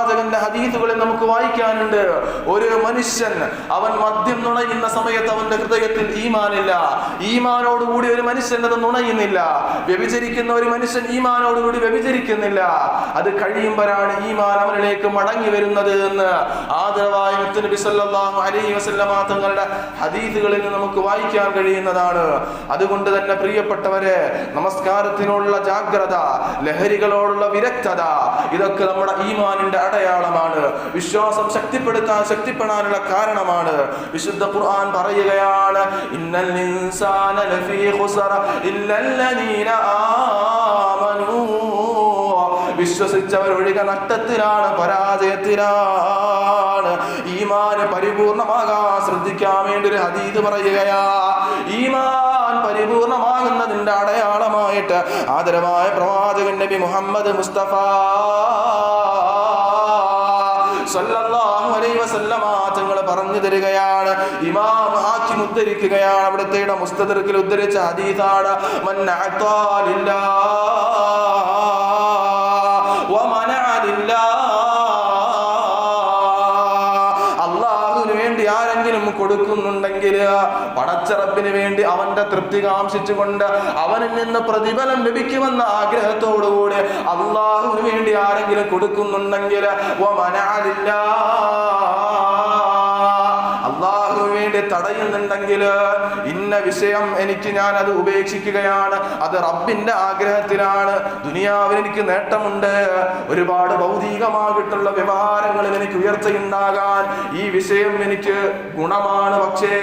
പ്രവാചകന്റെ ഹദീസുകളിൽ നമുക്ക് വായിക്കാനുണ്ട്. ഒരു മനുഷ്യൻ അവൻ മദ്യം നുണയുന്ന സമയത്ത് അവന്റെ ഹൃദയത്തിൽ ഈമാനില്ല. ഈമാനോടുകൂടി ഒരു മനുഷ്യൻ അത് നുണയുന്നില്ല. വ്യഭിചരിക്കുന്ന ഒരു മനുഷ്യൻ ഈമാനോടുകൂടി വ്യഭിചരിക്കുന്നില്ല. അത് കഴിയുമ്പോഴാണ് ഈമാൻ അവനിലേക്ക് മടങ്ങി വരുന്നത് എന്ന് ആദരവായ മുത്തുനബി സല്ലല്ലാഹു അലൈഹി വസല്ലമ തങ്ങളുടെ ഹദീസുകളിൽ നമുക്ക് വായിക്കാൻ കഴിയുന്നതാണ്. അതുകൊണ്ട് തന്നെ പ്രിയപ്പെട്ടവരെ നമസ്കാരത്തിനുള്ള ജാഗ്രത ലഹരികളോടുള്ള വിരക്തത ഇതൊക്കെ നമ്മുടെ ഈമാനിന്റെ അടയാളമാണ്. വിശ്വാസം ശക്തിപ്പെടുത്താൻ ശക്തിപ്പെടാനുള്ള കാരണമാണ്. വിശുദ്ധ ഖുർആൻ പറയുകയാണ് ഇന്നൽ ഇൻസാന ഇല്ലല്ലദീന വിശ്വസിച്ചവർ ഒഴിക നഷ്ടത്തിലാണ് പരാജയത്തിലാണ്. ഈമാന് പരിപൂർണമാകാൻ ശ്രദ്ധിക്കാൻ വേണ്ടി ഒരു ഹദീദ് പറയുകയാ ഈമാൻ പരിപൂർണമാകുന്നതിന്റെ അടയാളമായിട്ട് ആദരവായ പ്രവാചകൻ നബി മുഹമ്മദ് മുസ്തഫ തങ്ങൾ പറഞ്ഞു തരികയാണ്. ഇമാം ഹാക്കിം ഉദ്ധരിക്കുകയാണ്. അവിടുത്തെ മുസ്തദർക്കിൽ ഉദ്ധരിച്ച അതീതാണ് മൻ അള്ളാഹുവിന് വേണ്ടി ആരെങ്കിലും കൊടുക്കുന്നുണ്ടെങ്കിൽ പടച്ചറപ്പിന് വേണ്ടി അവന്റെ തൃപ്തി കാംക്ഷിച്ചുകൊണ്ട് അവനിൽ നിന്ന് പ്രതിഫലം ലഭിക്കുമെന്ന ആഗ്രഹത്തോടുകൂടി അള്ളാഹുവിന് വേണ്ടി ആരെങ്കിലും കൊടുക്കുന്നുണ്ടെങ്കിൽ ഓ വേണ്ടി തടയുന്നുണ്ടെങ്കിൽ ഇന്ന വിഷയം എനിക്ക് ഞാൻ അത് ഉപേക്ഷിക്കുകയാണ്. അത് റബ്ബിന്റെ ആഗ്രഹത്തിലാണ്. ദുനിയാവിൽ എനിക്ക് നേട്ടമുണ്ട്. ഒരുപാട് ഭൗതികമായിട്ടുള്ള വ്യവഹാരങ്ങളിൽ എനിക്ക് ഉയർച്ചയുണ്ടാകാൻ ഈ വിഷയം എനിക്ക് ഗുണമാണ്. പക്ഷേ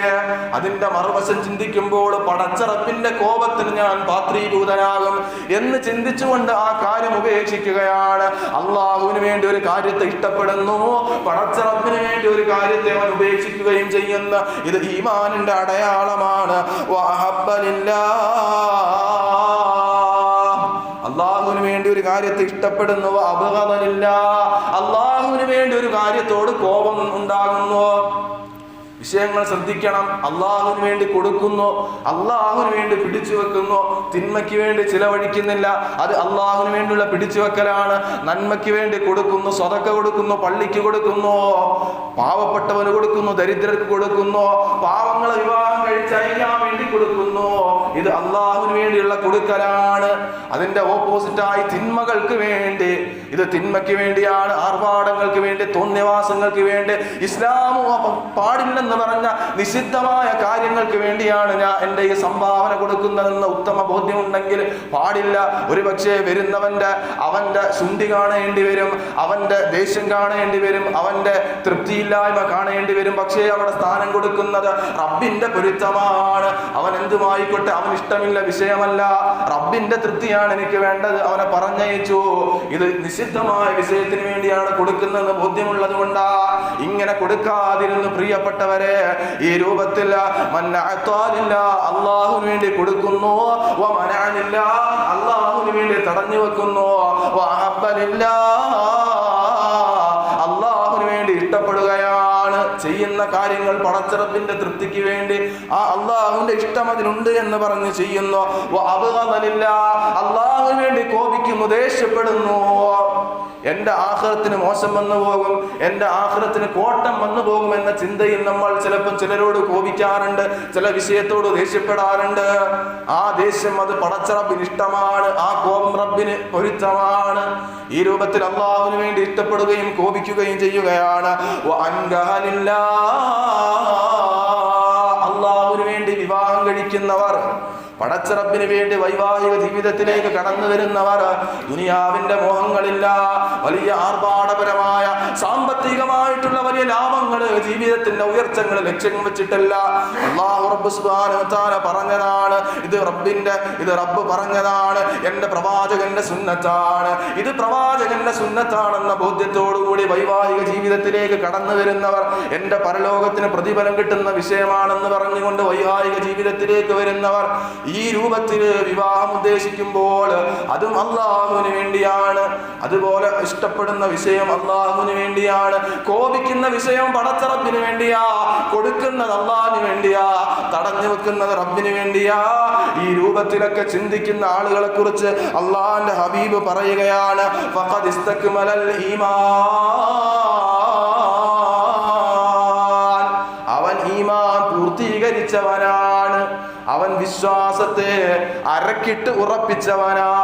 അതിന്റെ മറുവശം ചിന്തിക്കുമ്പോൾ പടച്ചറപ്പിന്റെ കോപത്തിന് ഞാൻ പാത്രീഭൂതനാകും എന്ന് ചിന്തിച്ചുകൊണ്ട് ആ കാര്യം ഉപേക്ഷിക്കുകയാണ്. അള്ളാഹുവിന് വേണ്ടി ഒരു കാര്യത്തെ ഇഷ്ടപ്പെടുന്നു. പടച്ചറപ്പിന് വേണ്ടി ഒരു കാര്യത്തെ അവൻ ഉപേക്ഷിക്കുകയും ചെയ്യുന്ന. ഇത് ഈമാനിന്റെ അടയാളമാണ്. അള്ളാഹുവിന് വേണ്ടി ഒരു കാര്യത്തെ ഇഷ്ടപ്പെടുന്നു. അപകടമില്ല അള്ളാഹുവിന് വേണ്ടി ഒരു കാര്യത്തോട് കോപം ഉണ്ടാകുന്നു. വിഷയങ്ങൾ ശ്രദ്ധിക്കണം. അള്ളാഹുവിന് വേണ്ടി കൊടുക്കുന്നു. അള്ളാഹുവിന് വേണ്ടി പിടിച്ചു വെക്കുന്നു. തിന്മയ്ക്ക് വേണ്ടി ചിലവഴിക്കുന്നില്ല. അത് അള്ളാഹുവിന് വേണ്ടിയുള്ള പിടിച്ചു വെക്കലാണ് നന്മയ്ക്ക് വേണ്ടി കൊടുക്കുന്നു. സ്വതക്ക കൊടുക്കുന്നു. പള്ളിക്ക് കൊടുക്കുന്നു. പാവപ്പെട്ടവന് കൊടുക്കുന്നു. ദരിദ്രർക്ക് കൊടുക്കുന്നു. പാവങ്ങളെ വിവാഹം കഴിച്ചയക്കാൻ വേണ്ടി കൊടുക്കുന്നു. ഇത് അള്ളാഹുവിന് വേണ്ടിയുള്ള കൊടുക്കലാണ്. അതിന്റെ ഓപ്പോസിറ്റായി തിന്മകൾക്ക് വേണ്ടി ഇത് തിന്മയ്ക്ക് വേണ്ടിയാണ് ആർഭാടങ്ങൾക്ക് വേണ്ടി തോന്നിവാസങ്ങൾക്ക് വേണ്ടി ഇസ്ലാമോ പാടില്ലെന്ന് പറഞ്ഞ നിഷിദ്ധമായ കാര്യങ്ങൾക്ക് വേണ്ടിയാണ് ഞാൻ എന്റെ ഈ സംഭാവന കൊടുക്കുന്നതെന്ന് ഉത്തമ ബോധ്യമുണ്ടെങ്കിൽ പാടില്ല. ഒരു പക്ഷേ വരുന്നവന്റെ അവന്റെ ശുദ്ധി കാണേണ്ടി വരും അവന്റെ ദേഷ്യം കാണേണ്ടി വരും അവന്റെ തൃപ്തിയില്ലായ്മ കാണേണ്ടി വരും. പക്ഷേ അവിടെ സ്ഥാനം കൊടുക്കുന്നത് റബ്ബിന്റെ പൊരുത്തമാണ്. അവൻ എന്തുമായിക്കോട്ടെ അവൻ ഇഷ്ടമില്ല വിഷയമല്ല. റബ്ബിന്റെ തൃപ്തിയാണ് എനിക്ക് വേണ്ടത്. അവനെ പറഞ്ഞയച്ചു. ഇത് നിഷിദ്ധമായ വിഷയത്തിന് വേണ്ടിയാണ് കൊടുക്കുന്നതെന്ന് ബോധ്യമുള്ളത് കൊണ്ടാ. ഇങ്ങനെ കൊടുക്കാതിരുന്ന് പ്രിയപ്പെട്ടവരെ ഈ രൂപത്തിൽ അള്ളാഹുന് വേണ്ടി കൊടുക്കുന്നു. അള്ളാഹുന് വേണ്ടി തടഞ്ഞു വെക്കുന്നു. അള്ളാഹുന് വേണ്ടി ഇഷ്ടപ്പെടുകയാണ്. കാര്യങ്ങൾ പടച്ചിറപ്പിന്റെ തൃപ്തിക്ക് വേണ്ടി ആ അള്ളാഹുവിന്റെ ഇഷ്ടം അതിനുണ്ട് എന്ന് പറഞ്ഞ് ചെയ്യുന്നു. അള്ളാഹുവിന് വേണ്ടി കോപിക്കുന്നു ദേഷ്യപ്പെടുന്നു. എന്റെ ആഹ്ലത്തിന് മോശം വന്നു പോകും എന്റെ ആഹ്ലത്തിന് കോട്ടം വന്നു പോകും എന്ന ചിന്തയിൽ നമ്മൾ ചിലപ്പം ചിലരോട് കോപിക്കാറുണ്ട് ചില വിഷയത്തോട് ദേഷ്യപ്പെടാറുണ്ട്. ആ ദേഷ്യം അത് പടച്ച പടച്ചറബിന് ഇഷ്ടമാണ് ആ കോപം റബ്ബിന് പൊരുത്തമാണ്. ഈ രൂപത്തിൽ അള്ളാഹുവിന് വേണ്ടി ഇഷ്ടപ്പെടുകയും കോപിക്കുകയും ചെയ്യുകയാണ്. അള്ളാഹുവിന് വേണ്ടി വിവാഹം കഴിക്കുന്നവർ പടച്ചിറപ്പിന് വേണ്ടി വൈവാഹിക ജീവിതത്തിലേക്ക് കടന്നു വരുന്നവർ ദുനിയാവിന്റെ മോഹങ്ങളില്ല വലിയ ആർഭാടപരമായ സാമ്പത്തികമായിട്ടുള്ള വലിയ ലാഭങ്ങൾ ജീവിതത്തിന്റെ ഉയർച്ചകൾ ലക്ഷ്യം വെച്ചിട്ടല്ല. അള്ളാഹു റബ്ബ് തആല പറഞ്ഞതാണ് ഇത് റബ്ബിന്റെ ഇത് റബ്ബ് പറഞ്ഞതാണ് എന്റെ പ്രവാചകന്റെ സുന്നത്താണ്. ഇത് പ്രവാചകന്റെ സുന്നത്താണെന്ന ബോധ്യത്തോടുകൂടി വൈവാഹിക ജീവിതത്തിലേക്ക് കടന്നു വരുന്നവർ എന്റെ പരലോകത്തിന് പ്രതിഫലം കിട്ടുന്ന വിഷയമാണെന്ന് പറഞ്ഞുകൊണ്ട് വൈവാഹിക ജീവിതത്തിലേക്ക് വരുന്നവർ ഈ രൂപത്തിൽ വിവാഹം ഉദ്ദേശിക്കുമ്പോൾ അതും അള്ളാഹുവിന് വേണ്ടിയാണ്. അതുപോലെ ഇഷ്ടപ്പെടുന്ന വിഷയം അള്ളാഹുവിന് വേണ്ടിയാണ്. കോപിക്കുന്ന വിഷയം പടച്ചറപ്പിന് വേണ്ടിയാ. കൊടുക്കുന്നത് അള്ളാഹിന് വേണ്ടിയാ. തടഞ്ഞു വെക്കുന്നത് റബ്ബിന് വേണ്ടിയാ. ഈ രൂപത്തിലൊക്കെ ചിന്തിക്കുന്ന ആളുകളെ കുറിച്ച് അള്ളാഹിന്റെ ഹബീബ് പറയുകയാണ്. അവൻ ഈമാൻ പൂർത്തീകരിച്ചവനാണ്. അവൻ വിശ്വാസത്തെ അരക്കിട്ട് ഉറപ്പിച്ചവനാണ്